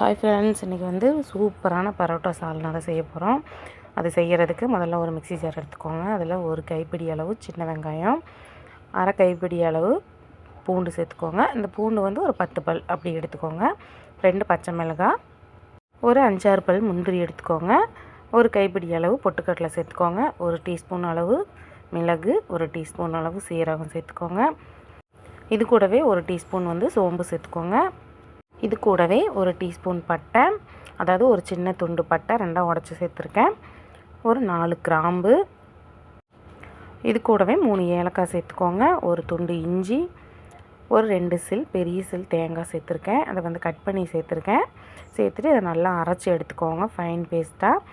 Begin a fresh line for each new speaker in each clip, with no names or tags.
Hi friends இன்றைக்கி வந்து சூப்பரான பரோட்டா சால்னா தான் செய்ய போகிறோம் அது செய்கிறதுக்கு முதல்ல ஒரு மிக்ஸி ஜார் எடுத்துக்கோங்க. அதில் ஒரு கைப்பிடி அளவு சின்ன வெங்காயம் அரை கைப்பிடி அளவு பூண்டு சேர்த்துக்கோங்க. இந்த பூண்டு வந்து ஒரு பத்து பல் அப்படி எடுத்துக்கோங்க. ரெண்டு பச்சை மிளகாய் ஒரு அஞ்சாறு பல் முந்திரி எடுத்துக்கோங்க. ஒரு கைப்பிடி அளவு பொட்டுக்கடலை சேர்த்துக்கோங்க. ஒரு டீஸ்பூன் அளவு மிளகு ஒரு டீஸ்பூன் அளவு சீரகம் சேர்த்துக்கோங்க. இது கூடவே ஒரு டீஸ்பூன் வந்து சோம்பு சேர்த்துக்கோங்க. இது கூடவே ஒரு டீஸ்பூன் பட்டை அதாவது ஒரு சின்ன துண்டு பட்டை ரெண்டாக உடச்சி சேர்த்துருக்கேன். ஒரு நாலு கிராம்பு. இது கூடவே மூணு ஏலக்காய் சேர்த்துக்கோங்க ஒரு துண்டு இஞ்சி ஒரு ரெண்டு சில் பெரிய சில் தேங்காய் சேர்த்துருக்கேன். அதை வந்து கட் பண்ணி சேர்த்துருக்கேன். சேர்த்துட்டு இதை நல்லா அரைச்சி எடுத்துக்கோங்க ஃபைன் பேஸ்ட்டாக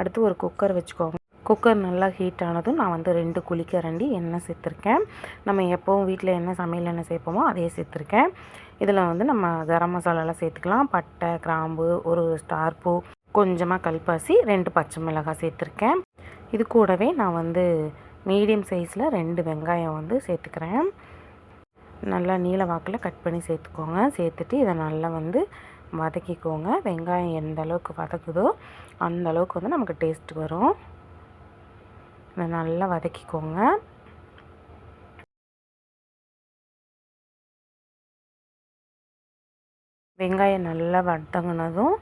அடுத்து ஒரு குக்கர் வச்சுக்கோங்க. குக்கர் நல்லா ஹீட் ஆனதும் நான் வந்து ரெண்டு குளிக்கரண்டி எண்ணெய் சேர்த்துருக்கேன். நம்ம எப்போவும் வீட்டில் என்ன சமையல் எண்ணெய் சேர்ப்போமோ அதே சேர்த்துருக்கேன். இதில் வந்து நம்ம கரம் மசாலாலாம் சேர்த்துக்கலாம். பட்டை கிராம்பு ஒரு ஸ்டார் பூ கொஞ்சமாக கல்பாசி ரெண்டு பச்சை மிளகாய் சேர்த்துருக்கேன். இது கூடவே நான் வந்து மீடியம் சைஸில் ரெண்டு வெங்காயம் வந்து சேர்த்துக்கிறேன். நல்லா நீல வாக்கில் கட் பண்ணி சேர்த்துக்கோங்க. சேர்த்துட்டு இதை நல்லா வந்து வதக்கிக்கோங்க. வெங்காயம் எந்த அளவுக்கு வதக்குதோ அந்த அளவுக்கு வந்து நமக்கு டேஸ்ட் வரும். இதை நல்லா வதக்கிக்கோங்க. வெங்காயம் நல்லா வதங்கினதும்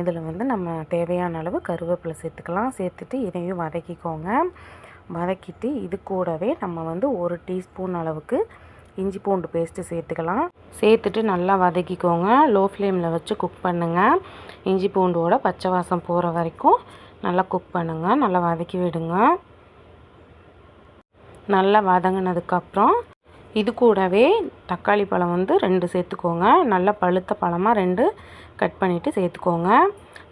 இதில் வந்து நம்ம தேவையான அளவு கருவேப்பிலை சேர்த்துக்கலாம். சேர்த்துட்டு இதையும் வதக்கிக்கோங்க. வதக்கிட்டு இது கூடவே நம்ம வந்து ஒரு டீஸ்பூன் அளவுக்கு இஞ்சி பூண்டு பேஸ்ட்டு சேர்த்துக்கலாம். சேர்த்துட்டு நல்லா வதக்கிக்கோங்க. லோ ஃப்ளேமில் வச்சு குக் பண்ணுங்கள் இஞ்சி பூண்டோட பச்சை வாசம் போகிற வரைக்கும் நல்லா குக் பண்ணுங்கள் நல்லா வதக்கி விடுங்க. நல்லா வதங்கினதுக்கப்புறம் இது கூடவே தக்காளி பழம் வந்து ரெண்டு சேர்த்துக்கோங்க. நல்லா பழுத்த பழமாக ரெண்டு கட் பண்ணிவிட்டு சேர்த்துக்கோங்க.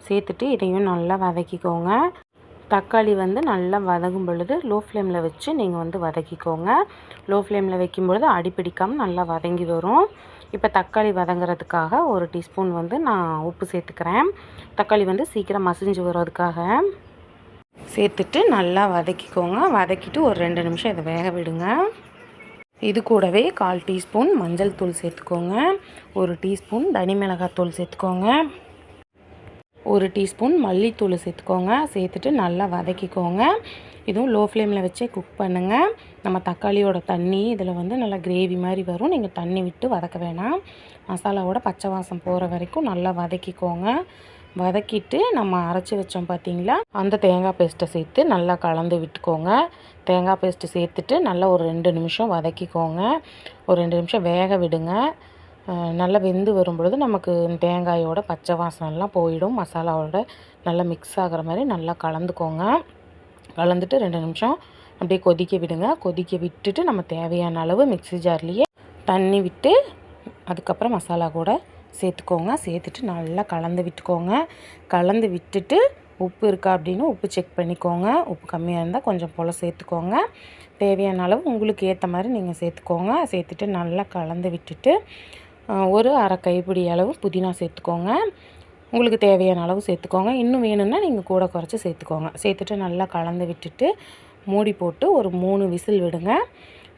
சேர்த்துட்டு இதையும் நல்லா வதக்கிக்கோங்க. தக்காளி வந்து நல்லா வதங்கும் பொழுது லோ ஃப்ளேமில் வச்சு நீங்கள் வந்து வதக்கிக்கோங்க. லோ ஃப்ளேமில் வைக்கும் பொழுது அடிப்பிடிக்காமல் நல்லா வதங்கி வரும். இப்போ தக்காளி வதங்குறதுக்காக ஒரு டீஸ்பூன் வந்து நான் உப்பு சேர்த்துக்கிறேன். தக்காளி வந்து சீக்கிரம் மசிஞ்சு வர்றதுக்காக சேர்த்துட்டு நல்லா வதக்கிக்கோங்க. வதக்கிட்டு ஒரு ரெண்டு நிமிஷம் இதை வேக விடுங்க. இது கூடவே கால் டீஸ்பூன் மஞ்சள் தூள் சேர்த்துக்கோங்க. ஒரு டீஸ்பூன் தனி மிளகாத்தூள் சேர்த்துக்கோங்க. ஒரு டீஸ்பூன் மல்லித்தூள் சேர்த்துக்கோங்க. சேர்த்துட்டு நல்லா வதக்கிக்கோங்க. இதுவும் லோ ஃப்ளேமில் வச்சே குக் பண்ணுங்கள் நம்ம தக்காளியோட தண்ணி இதில் வந்து நல்லா கிரேவி மாதிரி வரும். நீங்கள் தண்ணி விட்டு வதக்க வேணாம். மசாலாவோட பச்சை வாசம் போகிற வரைக்கும் நல்லா வதக்கிக்கோங்க. வதக்கிட்டு நம்ம அரைச்சி வச்சோம் பார்த்தீங்களா அந்த தேங்காய் பேஸ்ட்டை சேர்த்து நல்லா கலந்து விட்டுக்கோங்க. தேங்காய் பேஸ்ட்டு சேர்த்துட்டு நல்லா ஒரு ரெண்டு நிமிஷம் வதக்கிக்கோங்க. ஒரு ரெண்டு நிமிஷம் வேக விடுங்க. நல்லா வெந்து வரும்பொழுது நமக்கு தேங்காயோட பச்சை வாசனெல்லாம் போயிடும். மசாலாவோட நல்லா மிக்ஸ் ஆகிற மாதிரி நல்லா கலந்துக்கோங்க. கலந்துட்டு ரெண்டு நிமிஷம் அப்படியே கொதிக்க விடுங்க. கொதிக்க விட்டுட்டு நம்ம தேவையான அளவு மிக்ஸி ஜார்லேயே தண்ணி விட்டு அதுக்கப்புறம் மசாலா கூட சேர்த்துக்கோங்க. சேர்த்துட்டு நல்லா கலந்து விட்டுக்கோங்க. கலந்து விட்டுட்டு உப்பு இருக்கா அப்படின்னு உப்பு செக் பண்ணிக்கோங்க. உப்பு கம்மியாக இருந்தால் கொஞ்சம் போல் சேர்த்துக்கோங்க. தேவையான அளவு உங்களுக்கு ஏற்ற மாதிரி நீங்கள் சேர்த்துக்கோங்க. சேர்த்துட்டு நல்லா கலந்து விட்டுட்டு ஒரு அரை கைப்பிடி அளவு புதினா சேர்த்துக்கோங்க. உங்களுக்கு தேவையான அளவு சேர்த்துக்கோங்க. இன்னும் வேணும்னா நீங்கள் கூட குறைச்சி சேர்த்துக்கோங்க. சேர்த்துட்டு நல்லா கலந்து விட்டுட்டு மூடி போட்டு ஒரு மூணு விசில் விடுங்க.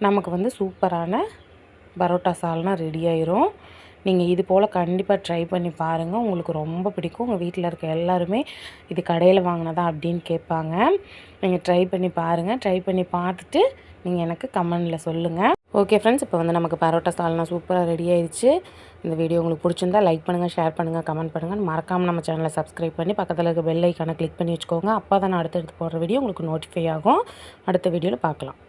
நமக்கு வந்து சூப்பரான பரோட்டா சால்னா ரெடி ஆயிரும். நீங்கள் இது போல் கண்டிப்பாக ட்ரை பண்ணி பாருங்கள் உங்களுக்கு ரொம்ப பிடிக்கும். உங்கள் வீட்டில் இருக்க எல்லாருமே இது கடையில் வாங்கினதா அப்படின்னு கேட்பாங்க. நீங்கள் ட்ரை பண்ணி பாருங்கள் ட்ரை பண்ணி பார்த்துட்டு நீங்கள் எனக்கு கமெண்டில் சொல்லுங்கள் ஓகே ஃப்ரெண்ட்ஸ் இப்போ வந்து நமக்கு பரோட்டா சால்னா சூப்பராக ரெடி ஆயிடுச்சு. இந்த வீடியோ உங்களுக்கு பிடிச்சிருந்தா லைக் பண்ணுங்கள் ஷேர் பண்ணுங்கள் கமெண்ட் பண்ணுங்கள் மறக்காமல் நம்ம சேனலை சப்ஸ்கிரைப் பண்ணி பக்கத்தில் இருக்க பெல் ஐக்கானை கிளிக் பண்ணி வச்சுக்கோங்க. அப்போ தான் நான் அடுத்தடுத்து போடுற வீடியோ உங்களுக்கு நோட்டிஃபை ஆகும். அடுத்த வீடியோவில் பார்க்கலாம்.